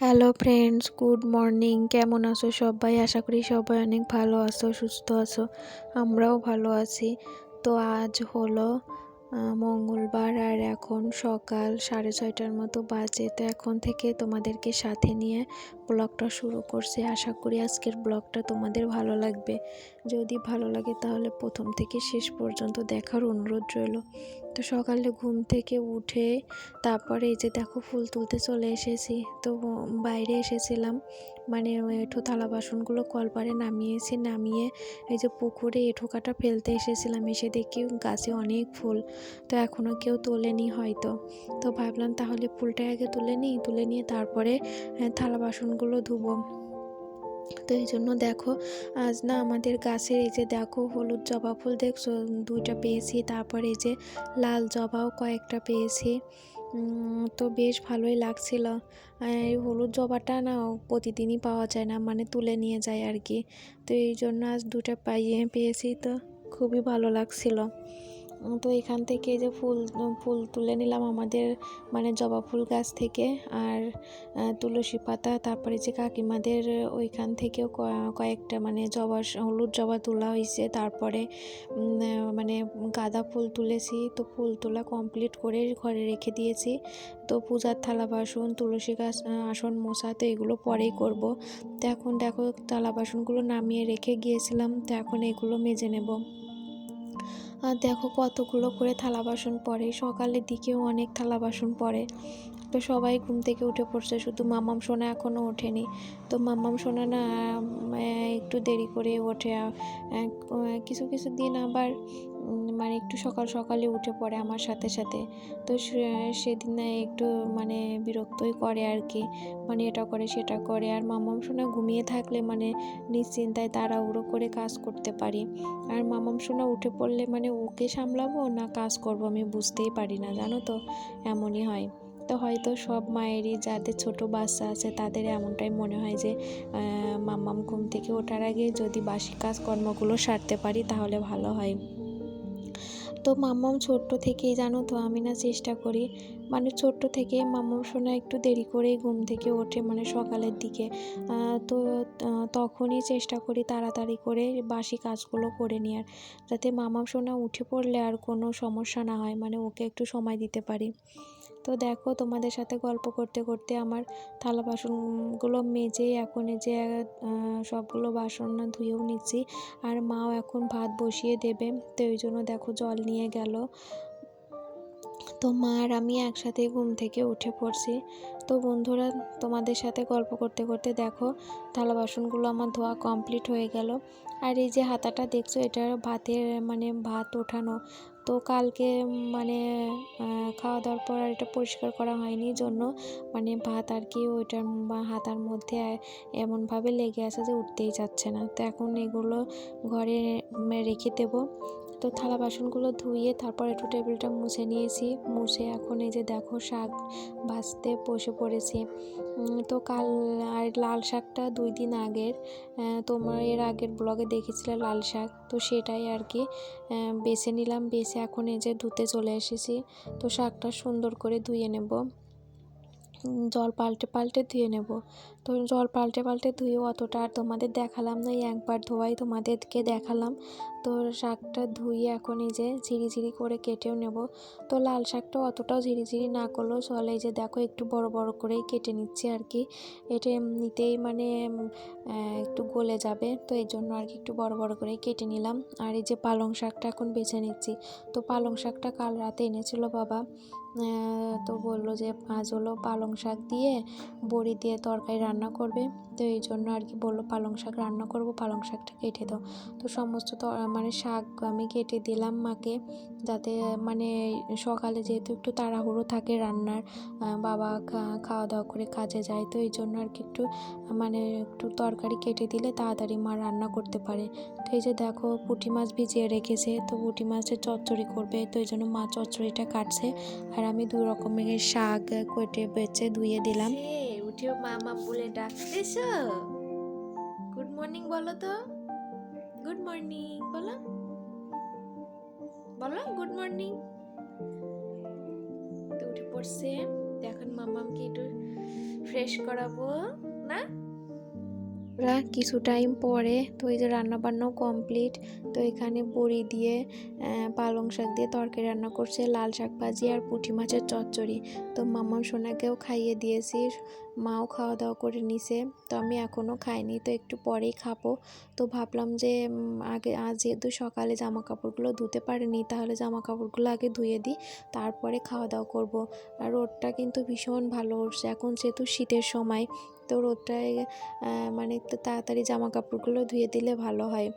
Hello friends good morning কেমন আছো সবাই? আশা করি সবাই অনেক ভালো আছো, সুস্থ আছো। আমরাও ভালো আছি। তো আজ হলো মঙ্গলবার আর এখন সকাল সাড়ে ছয়টার মতো বাজে। তো এখন থেকে তোমাদেরকে সাথে নিয়ে ব্লগটা শুরু করছি। আশা করি আজকের ব্লগটা তোমাদের ভালো লাগবে। যদি ভালো লাগে তাহলে প্রথম থেকে শেষ পর্যন্ত দেখার অনুরোধ রইল। তো সকালে ঘুম থেকে উঠে তারপরে এই যে দেখো ফুল তুলতে চলে এসেছি। তো বাইরে এসেছিলাম। মানে এঁঠো থালা বাসনগুলো কলপারে নামিয়েছি, নামিয়ে এই যে পুকুরে এঁঠো কাটা ফেলতে এসেছিলাম। এসে দেখি গাছে অনেক ফুল। তো এখনও কেউ তোলেনি হয়তো। তো ভাবলাম তাহলে ফুলটা আগে তুলে নিই, তুলে নিয়ে তারপরে থালা বাসনগুলো ধুবো। তো এই জন্য দেখো, আজ না আমাদের গাছের এই যে দেখো হলুদ জবা ফুল দেখছ? দুইটা পেয়েছি, তারপর এই যে লাল জবাও কয়েকটা পেয়েছি। তো বেশ ভালোই লাগছিল। এই হলুদ জবাটা না প্রতিদিনই পাওয়া যায় না মানে তুলে নিয়ে যায় আর কি। তো এই জন্য আজ দুটো পাইয়ে পেয়েছি, তো খুবই ভালো লাগছিল। তো এখান থেকে যে ফুল ফুল তুলে নিলাম আমাদের মানে জবা ফুল গাছ থেকে আর তুলসী পাতা, তারপরে যে কাকিমাদের ওইখান থেকেও কয়েকটা মানে জবা হলুদ জবা তোলা হয়েছে তারপরে মানে গাঁদা ফুল তুলেছি, তো ফুল তোলা কমপ্লিট করে ঘরে রেখে দিয়েছি। তো পূজার থালা বাসন, তুলসী গাছ আসন মশা তো এগুলো পরেই করব। তো এখন দেখো, থালা বাসনগুলো নামিয়ে রেখে গিয়েছিলাম, তো এখন এগুলো মেজে নেব। আর দেখো কতগুলো করে থালা বাসন পড়ে। সকালের দিকেও অনেক থালা বাসন পড়ে। তো সবাই ঘুম থেকে উঠে পড়ছে, শুধু মামাম সোনা এখনও ওঠেনি। তো মামাম সোনা না একটু দেরি করে ওঠে। কিছু কিছু দিন আবার মানে একটু সকাল সকালে উঠে পড়ে আমার সাথে সাথে। তো সেদিন একটু মানে বিরক্তই করে আর কি মানে এটা করে সেটা করে। আর মামাম সোনা ঘুমিয়ে থাকলে মানে নিশ্চিন্তায় তারা তাড়াহুড়ো করে কাজ করতে পারি। আর মামাম সোনা উঠে পড়লে মানে ওকে সামলাবো না কাজ করব আমি বুঝতেই পারি না জানো তো? এমনই হয়। তো হয়তো সব মায়েরই যাদের ছোট বাচ্চা আছে তাদের এমনটাই মনে হয় যে আহ, মাম্মাম ঘুম থেকে ওঠার আগে যদি বাসি কাজকর্মগুলো সারতে পারি তাহলে ভালো হয়। তো মাম্মাম ছোট্ট থেকেই জানো তো, আমি না চেষ্টা করি। মানে ছোট্ট থেকে মাম্মাম শোনা একটু দেরি করেই ঘুম থেকে ওঠে মানে সকালের দিকে। তো তখনই চেষ্টা করি তাড়াতাড়ি করে বাসি কাজগুলো করে নেওয়ার যাতে মামাম শোনা উঠে পড়লে আর কোনো সমস্যা না হয় মানে ওকে একটু সময় দিতে পারি। তো দেখো তোমাদের সাথে গল্প করতে করতে আমার থালা বাসনগুলো মেজে এখন এই যে সবগুলো বাসন না ধুয়েও নিচ্ছি। আর মাও এখন ভাত বসিয়ে দেবে, তো ওই জন্য দেখো জল নিয়ে গেল। তো মা আর আমি একসাথে ঘুম থেকে উঠে পড়ছি। তো বন্ধুরা, তোমাদের সাথে গল্প করতে করতে দেখো, থালা বাসনগুলো আমার ধোয়া কমপ্লিট হয়ে গেল। আর এই যে হাতাটা দেখছ, এটা ভাতের মানে ভাত ওঠানো। তো কালকে মানে খাওয়া দাওয়ার পর আর এটা পরিষ্কার করা হয়নি, জন্য মানে ভাত আর কি ওইটার হাতার মধ্যে এমনভাবে লেগে আছে যে উঠতেই যাচ্ছে না। তো এখন এগুলো ঘরে রেখে দেবো। তো থালা বাসনগুলো ধুয়ে তারপর একটু টেবিলটা মুছে নিয়েছি। মুছে এখন এই যে দেখো শাক ভাজতে বসে পড়েছি। তো কাল আর লাল শাকটা দুই দিন আগের। তোমার এর আগের ব্লগে দেখেছিলে লাল শাক? তো সেটাই আর কি। বেছে নিলাম, বেছে এখন এই যে ধুতে চলে এসেছি। তো শাকটা সুন্দর করে ধুয়ে নেব। জল পাল্টে পাল্টে ধুয়ে নেব। তো জল পাল্টে পাল্টে ধুয়ে অতটা আর তোমাদের দেখালাম না, এই একবার ধোয়াই তোমাদেরকে দেখালাম। তো শাকটা ধুয়ে এখন এই যে ঝিরিঝিরি করে কেটেও নেব। তো লাল শাকটা অতটাও ঝিরিঝিরি না করলেও চলে, এই যে দেখো একটু বড় বড় করেই কেটে নিচ্ছি আর কি। এটা এমনিতেই মানে একটু গলে যাবে, তো এই জন্য আর কি একটু বড় বড় করেই কেটে নিলাম। আর এই যে পালং শাকটা এখন বেছে নিচ্ছি। তো পালং শাকটা কাল রাতে এনেছিল বাবা। তো বলল যে আজ হলো পালং শাক দিয়ে বড়ি দিয়ে তরকারি রান্না করবে। তো এই জন্য আর কি বলল, পালং শাক রান্না করব, পালং শাকটা কেটে দাও। তো সমস্ত মানে শাক আমি কেটে দিলাম মাকে, যাতে মানে সকালে যেহেতু একটু তাড়াহুড়ো থাকে রান্নার বাবা খাওয়া দাওয়া করে কাজে যায়, তো এই জন্য আর কি একটু মানে একটু তরকারি কেটে দিলে তাড়াতাড়ি মা রান্না করতে পারে। তো এই যে দেখো পুঁটি মাছ ভিজিয়ে রেখেছে, তো পুঁটি মাছের চচ্চড়ি করবে, তো এই জন্য মা চচ্চড়িটা কাটছে। আর আমি দু রকমের শাক, কেটে বেছে ধুয়ে দিলাম। উঠে মামা বলে ডাকতেছ? গুড মর্নিং বলো তো। গুড মর্নিং বলো। বলো গুড মর্নিং তো উঠে পড়ছে। এখন মামামকে একটু ফ্রেশ করাবো, না? ওরা কিছু টাইম পরে, তো এই যে রান্না বান্নাও কমপ্লিট তো এখানে বড়ি দিয়ে পালং শাক দিয়ে তরকারি রান্না করছে, লাল শাক ভাজি আর পুঁটি মাছের চচ্চড়ি। তো মামন সোনাকেও খাইয়ে দিয়েছি। মাও খাওয়া দাওয়া করে নিছে। তো আমি এখনও খাইনি, তো একটু পরেই খাব। তো ভাবলাম যে আগে, আজ যেহেতু সকালে জামা কাপড়গুলো ধুতে পারিনি, তাহলে জামা কাপড়গুলো আগে ধুয়ে দিই, তারপরে খাওয়া দাওয়া করব। আর রোদটা কিন্তু ভীষণ ভালো উঠছে, এখন যেহেতু শীতের সময়, তো রোদটায় মানে তাড়াতাড়ি জামা কাপড়গুলো ধুয়ে দিলে ভালো হয়।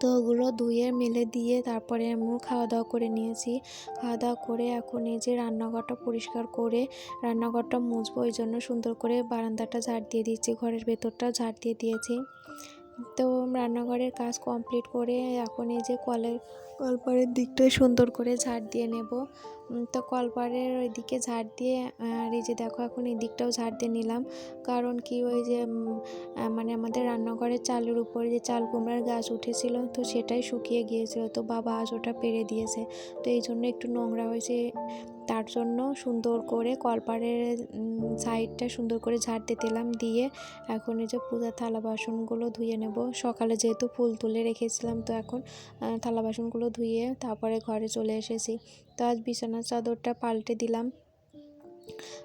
তো ওগুলো ধুয়ে মেলে দিয়ে তারপরে আমিও খাওয়া দাওয়া করে নিয়েছি। খাওয়া দাওয়া করে এখন এই যে রান্নাঘরটা পরিষ্কার করে রান্নাঘরটা মুছবো, ওই জন্য সুন্দর করে বারান্দাটা ঝাড় দিয়ে দিয়েছি, ঘরের ভেতরটা ঝাড় দিয়ে দিয়েছি। তো রান্নাঘরের কাজ কমপ্লিট করে এখন এই যে কলের কলপাড়ের দিকটা সুন্দর করে ঝাড় দিয়ে নেব। তো কলপাড়ের ওই দিকে ঝাড় দিয়ে আর এই যে দেখো এখন এই দিকটাও ঝাড় দিয়ে নিলাম। কারণ কি ওই যে মানে আমাদের রান্নাঘরের চালের উপরে যে চাল কুমড়ার গাছ উঠেছিল তো সেটাই শুকিয়ে গিয়েছিল। তো বাবা আজ ওটা পেরে দিয়েছে। তো এই জন্য একটু নোংরা হয়েছে। তার জন্য সুন্দর করে কলপারের সাইডটা সুন্দর করে ঝাড় দিলাম, দিয়ে এখন এই যে পূজার থালা বাসনগুলো ধুয়ে নেব। সকালে যেহেতু ফুল তুলে রেখেছিলাম তো এখন থালা বাসনগুলো ধুয়ে তারপরে ঘরে চলে এসেছি। তো আজ বিছানার চাদরটা পাল্টে দিলাম।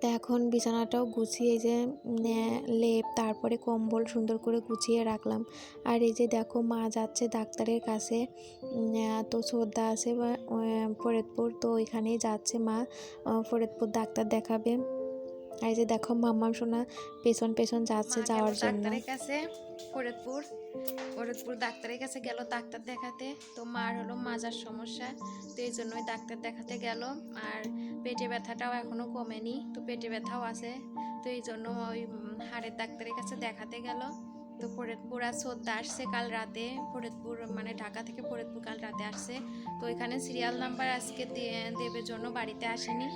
তো এখন বিছানাটাও গুছিয়ে যে লেপ তারপরে কম্বল সুন্দর করে গুছিয়ে রাখলাম। আর এই যে দেখো মা যাচ্ছে ডাক্তারের কাছে তো শ্রদ্ধা আছে ফরিদপুর তো ওইখানেই যাচ্ছে মা ফরিদপুর ডাক্তার দেখাবে। আর এই যে দেখো মাম্মাম সোনা পেছন পেছন যাচ্ছে যাওয়ার জন্য। ডাক্তারের কাছে। ফরিদপুর। ফরিদপুর ডাক্তারের কাছে গেল ডাক্তার দেখাতে। তো মার হলো মাজার সমস্যা, তো এই জন্যই ডাক্তার দেখাতে গেল। আর পেটে ব্যথাটাও এখনও কমেনি, তো পেটে ব্যথাও আছে। তো এই জন্য ওই হাড়ের ডাক্তারের কাছে দেখাতে গেল। তো ফরিদপুর আর শ্রদ্ধা আসছে কাল রাতে। ফরিদপুর মানে ঢাকা থেকে ফরিদপুর কাল রাতে আসছে। তো এখানে সিরিয়াল নাম্বার আজকে দে- দেবে জন্য বাড়িতে আসেনি।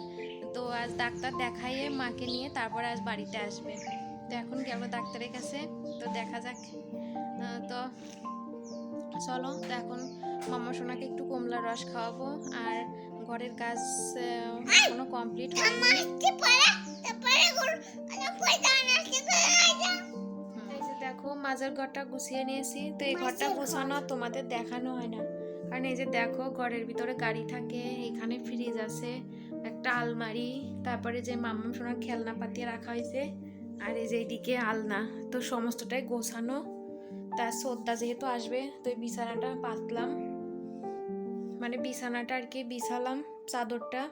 তো আজ ডাক্তার দেখাইয়ে মাকে নিয়ে তারপর আজ বাড়িতে আসবে। তো এখন গেল ডাক্তারের কাছে তো দেখা যাক। তো চলো তো এখন মামা সোনাকে একটু কমলার রস খাওয়াবো আর ঘরের কাজ এখনও কমপ্লিট হয়নি। দেখো মাজার ঘরটা গুছিয়ে নিয়েছি তো এই ঘরটা গুছানো তোমাদের দেখানো হয় না। কারণ এই যে দেখো ঘরের ভিতরে গাড়ি থাকে এখানে ফ্রিজ আছে একটা আলমারি তারপরে যে মাম্মা সোনার খেলনা পাতি রাখা হয়েছে আর এই যে এইদিকে আলনা, তো সমস্তটাই গোছানো। তার শ্রদ্ধা যেহেতু আসবে, তো এই বিছানাটা পাতলাম। মানে বিছানাটা আর কি বিছালাম, চাদরটা।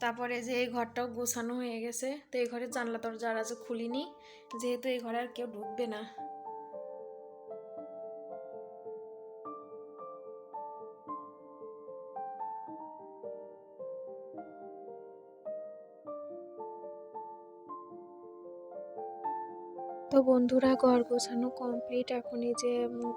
তারপরে যে এই ঘরটাও গোছানো হয়ে গেছে, তো এই ঘরের জানলা দরজা আর আছে খুলিনি। যেহেতু এই ঘরে আর কেউ ঢুকবে না। তো বন্ধুরা ঘর গোছানো কমপ্লিট এখন এই যে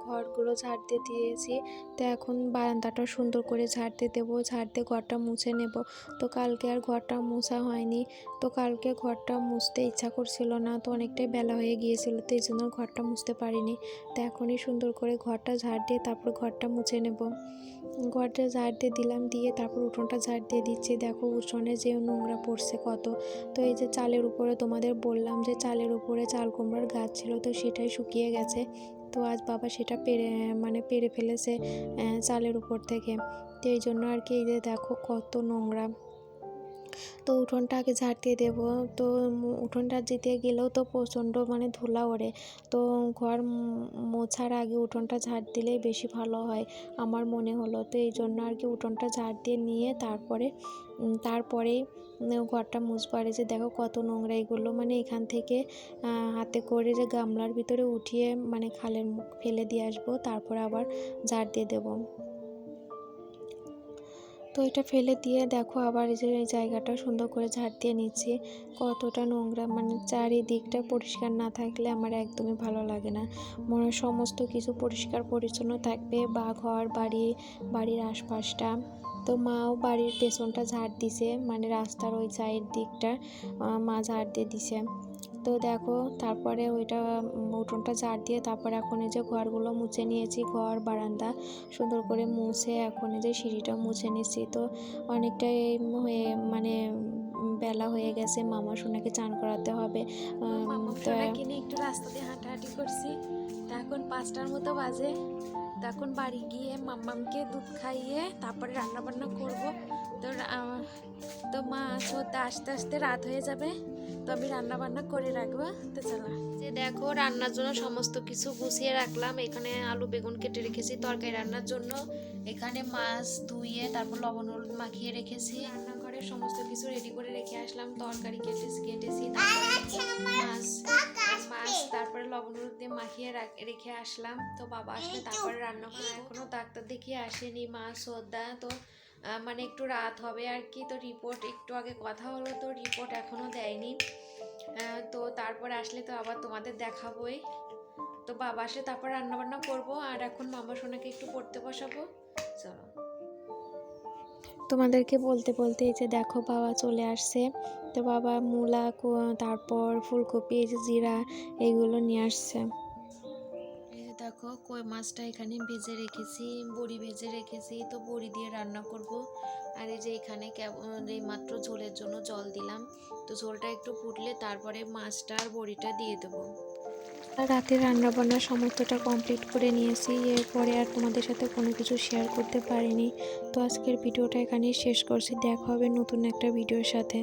ঘরগুলো ঝাড় দিয়ে দিয়েছি। তো এখন বারান্দাটা সুন্দর করে ঝাড় দিয়ে দেবো, ঝাড় দিয়ে ঘরটা মুছে নেব। তো কালকে আর ঘরটা মোছা হয়নি। তো কালকে ঘরটা মুছতে ইচ্ছা করছিল না, তো অনেকটাই বেলা হয়ে গিয়েছিল, তো এই জন্য ঘরটা মুছতে পারিনি। তো এখনই সুন্দর করে ঘরটা ঝাড় দিয়ে তারপর ঘরটা মুছে নেব। ঘরটা ঝাড় দিয়ে দিলাম, দিয়ে তারপর উঠোনটা ঝাড় দিয়ে দিচ্ছি। দেখো উঠোনে যে নোংরা পড়ছে কত। তো এই যে চালের উপরে তোমাদের বললাম যে চালের উপরে চাল কুমড়ার গাছ ছিল, তো সেটাই শুকিয়ে গেছে। তো আজ বাবা সেটা পেরে মানে পেরে ফেলেছে চালের উপর থেকে। তো এই জন্য আর কি এই যে দেখো কত নোংরা। তো উঠোনটা আগে ঝাড় দিয়ে দেবো। তো উঠোনটা দিতে গেলেও তো প্রচণ্ড মানে ধুলা ওড়ে। তো ঘর মোছার আগে উঠোনটা ঝাড় দিলেই বেশি ভালো হয় আমার মনে হলো। তো এই জন্য আর কি উঠোনটা ঝাড় দিয়ে নিয়ে তারপরে তারপরেই ঘরটা মুছবার যে দেখো কত নোংরা এগুলো। মানে এখান থেকে হাতে করে যে গামলার ভিতরে উঠিয়ে মানে খালের মুখ ফেলে দিয়ে আসব। তারপর আবার ঝাড় দিয়ে দেবো। তো এটা ফেলে দিয়ে দেখো আবার যে এই জায়গাটা সুন্দর করে ঝাড় দিয়ে নিচ্ছি। কতটা নোংরা মানে চারিদিকটা পরিষ্কার না থাকলে আমার একদমই ভালো লাগে না। মনে সমস্ত কিছু পরিষ্কার পরিচ্ছন্ন থাকবে বা ঘর বাড়ি, বাড়ির আশপাশটা। তো মাও বাড়ির পেছনটা ঝাড় দিছে মানে রাস্তার ওই সাইড দিকটা মা ঝাড় দিয়ে দিছে। তো দেখো তারপরে ওইটা উঠোনটা ঝাড় দিয়ে তারপরে এখন এই যে ঘরগুলো মুছে নিয়েছি ঘর বারান্দা সুন্দর করে মুছে এখন এই যে সিঁড়িটা মুছে নিচ্ছি। তো অনেকটাই হয়ে মানে বেলা হয়ে গেছে মামা সোনাকে চান করাতে হবে। সোনাকে একটু রাস্তা দিয়ে হাঁটাহাঁটি করছি। এখন পাঁচটার মতো বাজে। তখন বাড়ি গিয়ে মাম্মামকে দুধ খাইয়ে তারপরে রান্না বান্না করব। তো তো মা আস্তে আস্তে রাত হয়ে যাবে। তো আমি রান্না বান্না করে রাখব, তো চলো। যে দেখো, রান্নার জন্য সমস্ত কিছু গুছিয়ে রাখলাম। এখানে আলু, বেগুন কেটে রেখেছি তরকারি রান্নার জন্য। এখানে মাছ, ধুয়ে, তারপর লবণ হলুদ মাখিয়ে রেখেছি। রান্নাঘরে সমস্ত কিছু রেডি করে রেখে আসলাম। তরকারি কেটেছি কেটেছি মাছ মাছ, তারপরে লবণ হলুদ দিয়ে মাখিয়ে রেখে আসলাম। তো বাবা আসলে তারপরে রান্না করে এখনও ডাক্তার দেখিয়ে আসেনি, মা, শ্রদ্ধা। তো মানে একটু রাত হবে আর কি। তো রিপোর্ট একটু আগে কথা হলো তো রিপোর্ট এখনও দেয়নি। তো তারপর আসলে তো আবার তোমাদের দেখাবোই। তো বাবা আসলে তারপর রান্না বান্না করব আর এখন মামা সোনাকে একটু পড়তে বসাবো। চলো। তোমাদেরকে বলতে বলতে এই যে দেখো বাবা চলে আসছে। তো বাবা মূলা তারপর ফুলকপি, এই যে জিরা, এইগুলো নিয়ে আসছে। দেখো কই মাছটা এখানে ভেজে রেখেছি, বড়ি ভেজে রেখেছি, তো বড়ি দিয়ে রান্না করব। আর এই যে এখানে এই মাত্র ঝোলের জন্য জল দিলাম। তো ঝোলটা একটু ফুটলে তারপরে মাছটা আর বড়িটা দিয়ে দেবো। আর রাতের রান্না বান্না সমস্তটা কমপ্লিট করে নিয়েছি। এরপরে আর তোমাদের সাথে কোনো কিছু শেয়ার করতে পারিনি। তো আজকের ভিডিওটা এখানেই শেষ করছি। দেখা হবে নতুন একটা ভিডিওর সাথে।